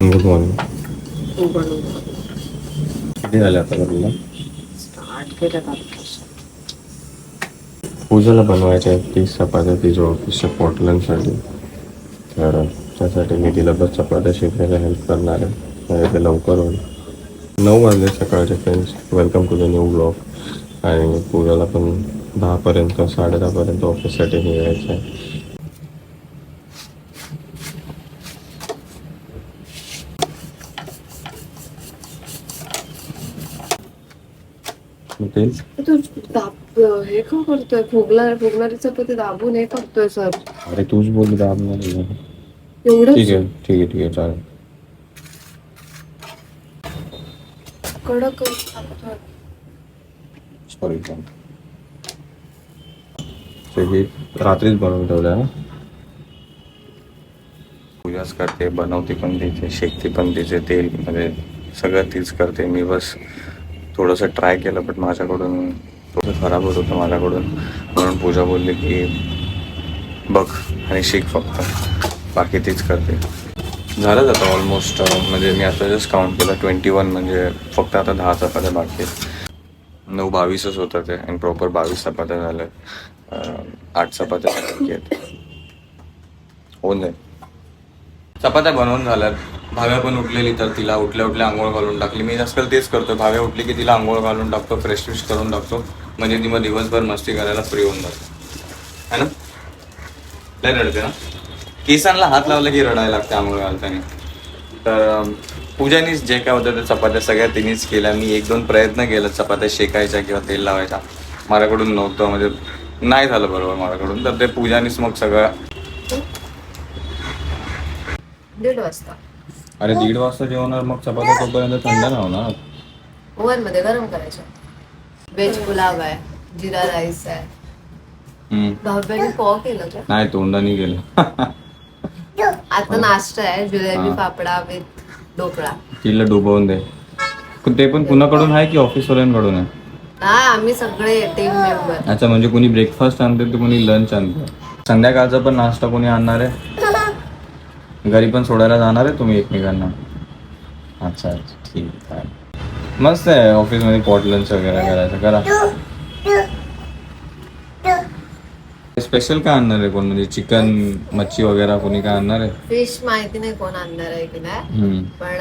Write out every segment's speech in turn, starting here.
Good morning तू बनवून किती झाले आता लग्न स्टार्ट केलं पूजाला बनवायच्या आहेत तीस चपात्या तिच्या ऑफिसच्या पोर्टलनसाठी तर त्यासाठी मी तिला बस चपात्या शिकायला हेल्प करणार आहे. ते लवकर होईल. नऊ वाजले सकाळचे friends welcome to the new blog आणि पूजाला पण दहापर्यंत साडे दहापर्यंत ऑफिससाठी निघायचं आहे. तेच तू दाब हे का करतोय? फुगला फुगणारी चपाती दाबून हे करतोय सर. अरे तूच बोलली दाब नाही एवढं ठीक आहे ठीक आहे ठीक आहे चालेल. कडक. सॉरी ही रात्रीच बनवून ठेवल्या ना? पूजाच करते बनवते पण तिचे शेकते पण तिचे तेल म्हणजे सगळं तीच करते मी बस. थोडंसं ट्राय केलं बट माझ्याकडून थोडं खराब होत होतं माझ्याकडून. म्हणून पूजा बोलली की बघ आणि शिक फक्त. बाकी तीच करते. झालंच आता ऑलमोस्ट म्हणजे मी आता जस्ट काउंट केलं ट्वेंटी वन म्हणजे फक्त आता दहा चपात्या बाकी आहेत. नऊ बावीसच होतं ते आणि प्रॉपर बावीस चपात्या झाल्या आठ चपात्या बाकी आहेत. होऊन जाईल. चपात्या बनवून झाल्यात. भाव्या पण उठलेली तर तिला उठल्या उठल्या आंघोळ घालून टाकली. मी आजकाल तेच करतो भाव्या उठली की तिला आंघोळ घालून टाकतो फ्रेश फ्रेश करून टाकतो. म्हणजे ती मग दिवसभर मस्ती करायला फ्री होऊन जाते. है ना? लय रडते ना? केसांना हात लावला की रडायला लागते आंघोळ घालताना. तर पूजानीच जे काय होतं ते चपात्या सगळ्या तिनेच केल्या. मी एक दोन प्रयत्न केला चपात्या शेकायच्या किंवा तेल लावायच्या. माझ्याकडून नव्हतं. म्हणजे नाही झालं बरोबर माझ्याकडून. तर ते पूजानीच मग सगळं दीड वाजता. अरे दीड वाजता जेवणार मग चपात्या तोपर्यंत थंड नाही होणार? ओव्हनमध्ये गरम करायचं. व्हेज पुलाव आहे जिरा राईस आहे. भाव्याने पॉ केलं का? नाही तोंडाने गेलं आता नाश्ता आहे जिलेबी हा. फाफडा विथ ढोकळा. तिला डुबवून दे. ते पण कुणाकडून आहे की ऑफिसवाल्यांकडून आहे? हा आम्ही सगळे टीम मेंबर अच्छा म्हणजे कोणी ब्रेकफास्ट आणते तर कोणी लंच आणते. संध्याकाळचा पण नाश्ता कोणी आणणार आहे? घरी पण सोडायला जाणार आहे तुम्ही एकमेकांना. अच्छा अच्छा ठीक आहे. मस्त आहे ऑफिसमध्ये पॉट लंच वगैरे करायचं करा. स्पेशल काय आणणार आहे कोण? म्हणजे चिकन मच्छी वगैरे कोणी काय आणणार आहे? फिश माहिती नाही कोण आणणार आहे की नाही. पण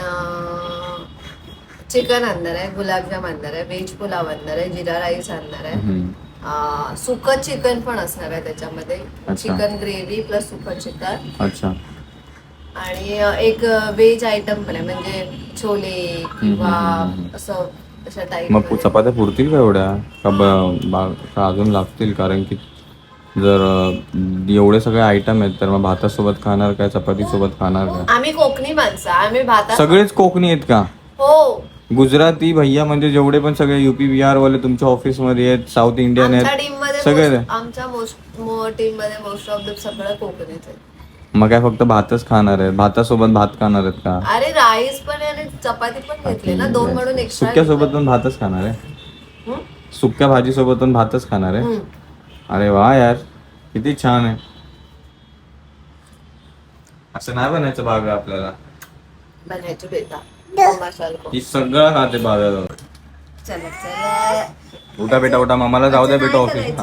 चिकन आणणार आहे गुलाबजाम आणणार आहे व्हेज पुलाव आणणार आहे जिरा राईस आणणार आहे. सुक चिकन पण असणार आहे त्याच्यामध्ये. चिकन ग्रेव्ही प्लस सुक चिकन अच्छा. आणि एक व्हेज आयटम पण आहे म्हणजे छोले किंवा. असं अशा मग चपात्या पुरतील का एवढ्या? का ब- बा- का अजून लागतील? कारण की जर अं, एवढे सगळे आयटम आहेत तर मग भातासोबत खाणार काय चपाती सोबत खाणार काय? आम्ही कोकणी माणसं आम्ही भाता सगळेच कोकणी आहेत का? हो. गुजराती भैया म्हणजे जेवढे पण सगळे युपी बिहार वाले तुमच्या ऑफिसमध्ये आहेत साऊथ इंडियन आमच्या आहेत मध्ये सगळे most- आमच्या मोस्ट टीममध्ये मोस्ट ऑफ द सगळं कोकणीच आहे मग काय फक्त भातच खाणार आहेत? भातासोबत भात खाणार आहेत का? अरे राईस पण आहे आणि चपाती पण घेतली ना दोन म्हणून एक्स्ट्रा सुक्या सोबत पण भातच खाणार आहे? सुक्या भाजी सोबत पण भातच खाणार आहे? अरे वा यार किती छान आहे. असं नाही बनायचं भाव्या आपल्याला. बनायची मसाला ही सगळं खाते चला चला. उठा बेटा उठा. मामाला जाऊ द्या बेटा ऑफिस?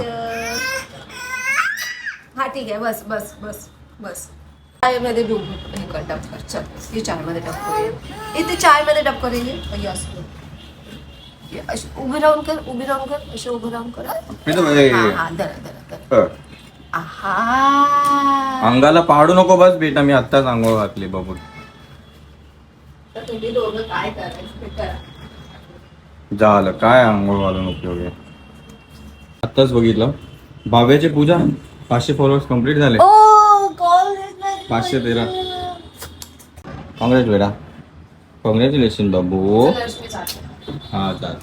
हा ठीक आहे. बस बस बस. बस. चायमध्ये डुब हे कर डब कर. चल ही चायमध्ये डब कर इथे चायमध्ये डब कर ये ये असं ये अशी उभी राहून कर उभी राहून कर. अशी उभी राहून कर. हा हा दरा दरा दरा आहा. अंगाला पाडू नको बस बेटा. मी आत्ताच आंघोळ घातली बाबू तर तुम्ही दोघं काय करायचं ते करा. झालं. काय आंघोळ घालून उपयोग आहे? आत्ताच बघितलं. भाव्याची पूजा पाचशे फॉलोअर्स कंप्लीट झाले. पाचशे तेरा. काँग्रेस बेटा. कॉंग्रॅच्युलेशन बाबू. हा चाल.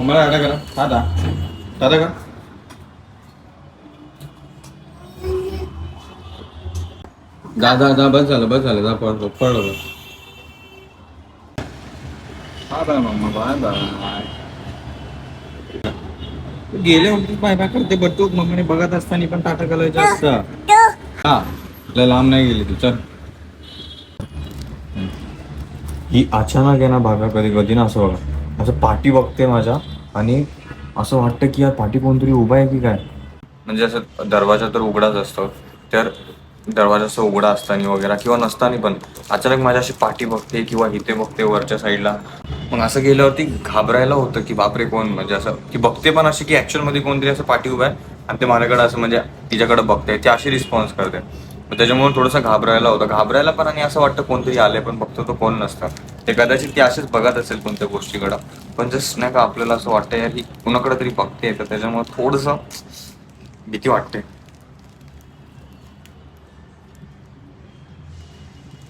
मला टाटा करा. टाटा. टाटा का जा जा जा बस झालं बस झालं. जा पड पडलं बस. Bye bye mamma bye bye. गेले होते बाय बाय करते बट्टू मम्मीने बघत असताना पण टाटा करायचं असतं. हा. आपल्या लांब नाही गेली तू चल. ही अचानक आहे ना बघा कधी कधी ना असं बघा. असं पाठी बघते माझ्या आणि असं वाटतं की यार पाठी कोणतरी उभा आहे की काय? म्हणजे असं दरवाजा तर उघडाच असतो तर दरवाजा असं उघडा असताना वगैरे किंवा नसताना पण अचानक माझ्या अशी पाठी बघते किंवा इथे बघते वरच्या साईडला. मग असं गेल्यावरती घाबरायला होतं की बापरे कोण? म्हणजे असं की बघते पण अशी की ऍक्च्युअलमध्ये कोणतरी असं पाठी उभा आहे आणि ते माझ्याकडे असं म्हणजे तिच्याकडे बघते ती अशी रिस्पॉन्स करते मग त्याच्यामुळे थोडंसं घाबरायला होतं. घाबरायला पण आणि असं वाटतं कोणतरी आले पण बघतो तो कोण नसतं. ते कदाचित ती असेच बघत असेल कोणत्या गोष्टीकडं. पण जस्ट नाही का आपल्याला असं वाटतं यार ही कुणाकडे तरी बघते तर त्याच्यामुळे थोडंसं भीती वाटते.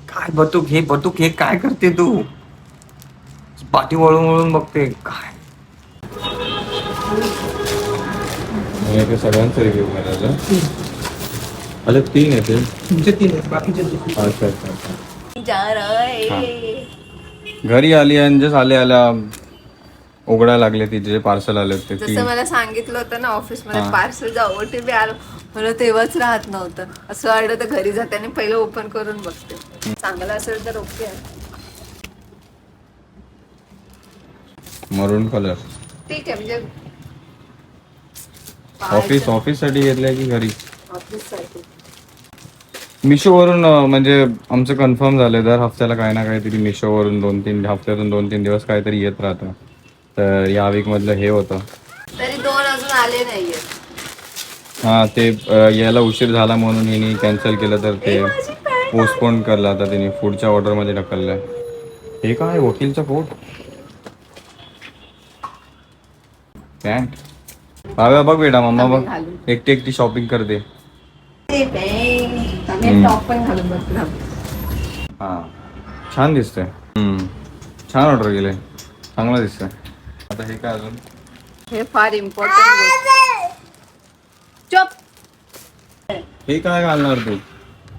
काय बतूक हे बतूक हे काय करते तू? पाठी वळून वळून बघते. काय? सगळ्यांचं रिव्ह्यू करायचं अच्छा तीन येते तुमचे तीन आहेत बाकीचे दोन. अच्छा अच्छा अच्छा। जा रहे। घरी आली आणि जस्ट आले आल्या उघडायला लागले तिचे जे पार्सल आले होते ती. जसं मला सांगितलं होतं ना ऑफिसमध्ये हा. पार्सल ओटीपी आलं. मला तेव्हाच राहत नव्हतं. असं वाटलं तर घरी जाते आणि पहिलं ओपन करून बघते. चांगलं असेल तर ओके आहे. मरून कलर ठीक आहे म्हणजे ऑफिस ऑफिससाठी घेतलंय की घरी? ऑफिससाठी. मिशोवरून अं, म्हणजे आमचं कन्फर्म झालं दर हफ्त्याला काही ना काहीतरी मिशोवरून दोन तीन हफ्त्यातून दोन तीन दिवस काहीतरी येत राहतं. तर या वीक मधलं हे होतं. तरी दोन अजून आले नाहीये हा ते अं, यायला उशीर झाला म्हणून हिने कॅन्सल केलं तर ते पोस्टपोन करला आता तिने पुढच्या ऑर्डरमध्ये ढकललंय. हे काय वकीलचा कोट? पॅन्ट बघ बेटा मम्मा बघ. एकटी एकटी शॉपिंग करते. आम्ही टॉप पण घालून बघला हा. छान दिसतंय. हम्म. छान ऑर्डर केलंय. चांगलं दिसतंय. आता हे काय अजून? हे फार इम्पॉर्टंट चुप. हे काय घालणार तू?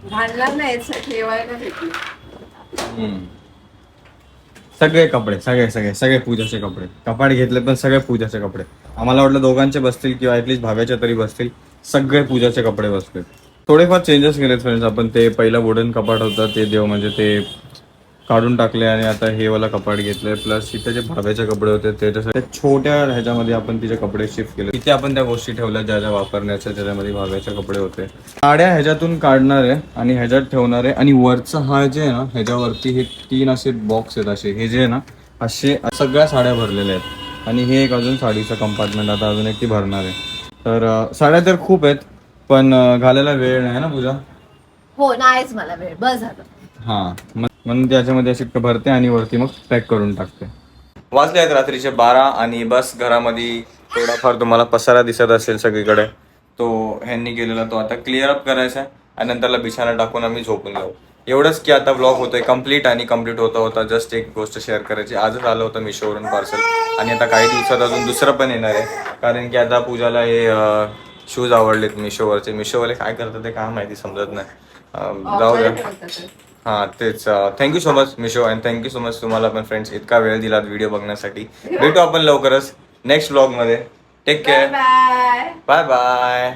घालणार नाही ठेवायला भेटली हम्म. सगळे कपडे सगळे सगळे सगळे पूजाचे कपडे. कपाट घेतले पण सगळे पूजाचे कपडे. आम्हाला वाटलं दोघांचे बसतील किंवा ऍटलीस्ट भाव्याच्या तरी बसतील. सगळे पूजाचे कपडे बसतील थोडेफार चेंजेस केलेत फ्रेंड्स आपण ते पहिलं वुडन कपाट होतं ते देव म्हणजे ते काढून टाकले आणि आता हे वाला कपाट घेतलंय. प्लस इथे जे भाव्याचे कपडे होते ते तसं त्या छोट्या ह्याच्यामध्ये आपण तिचे कपडे शिफ्ट केले. तिथे आपण त्या गोष्टी ठेवल्या ज्या ज्या वापरण्याच्या त्याच्यामध्ये भाव्याचे कपडे होते. साड्या ह्याच्यातून काढणार आहे आणि ह्याच्यात ठेवणार आहे आणि वरचा हा जे आहे ना ह्याच्यावरती हे तीन असे बॉक्स आहेत असे. हे जे आहे ना असे सगळ्या साड्या भरलेल्या आहेत. आणि हे एक अजून साडीचं कंपार्टमेंट आता अजून एक ती भरणार आहे. तर साड्या तर खूप आहेत पण घालायला वेळ नाही ना पूजा? हो नाहीच मला वेळ. बस झालं. हा. मग- म्हणून त्याच्यामध्ये अशी भरते आणि वरती मग पॅक करून टाकते. वाजले आहेत रात्रीचे बारा आणि बस घरामध्ये थोडाफार तुम्हाला पसारा दिसत असेल सगळीकडे. तो ह्यांनी केलेला तो आता क्लिअर अप करायचा आहे आणि नंतरला बिछाना टाकून आम्ही झोपून जाऊ. एवढंच की आता ब्लॉग होतोय कंप्लीट आणि कंप्लीट होता होता. जस्ट एक गोष्ट शेअर करायची. आजच आलं होतं मिशोवरून पार्सल आणि आता काही दिवसात अजून दुसरं पण येणार आहे. कारण की आता पूजाला हे शूज आवडलेत मिशोवरचे मिशोवाले काय करतात ते काय माहिती समजत नाही. जाऊ द्या हा तेच. Thank you so much Meesho and thank you so much तुम्हाला पण फ्रेंड्स इतका वेळ दिलात व्हिडिओ बघण्यासाठी. भेटू आपण लवकरच नेक्स्ट ब्लॉगमध्ये. Take care bye bye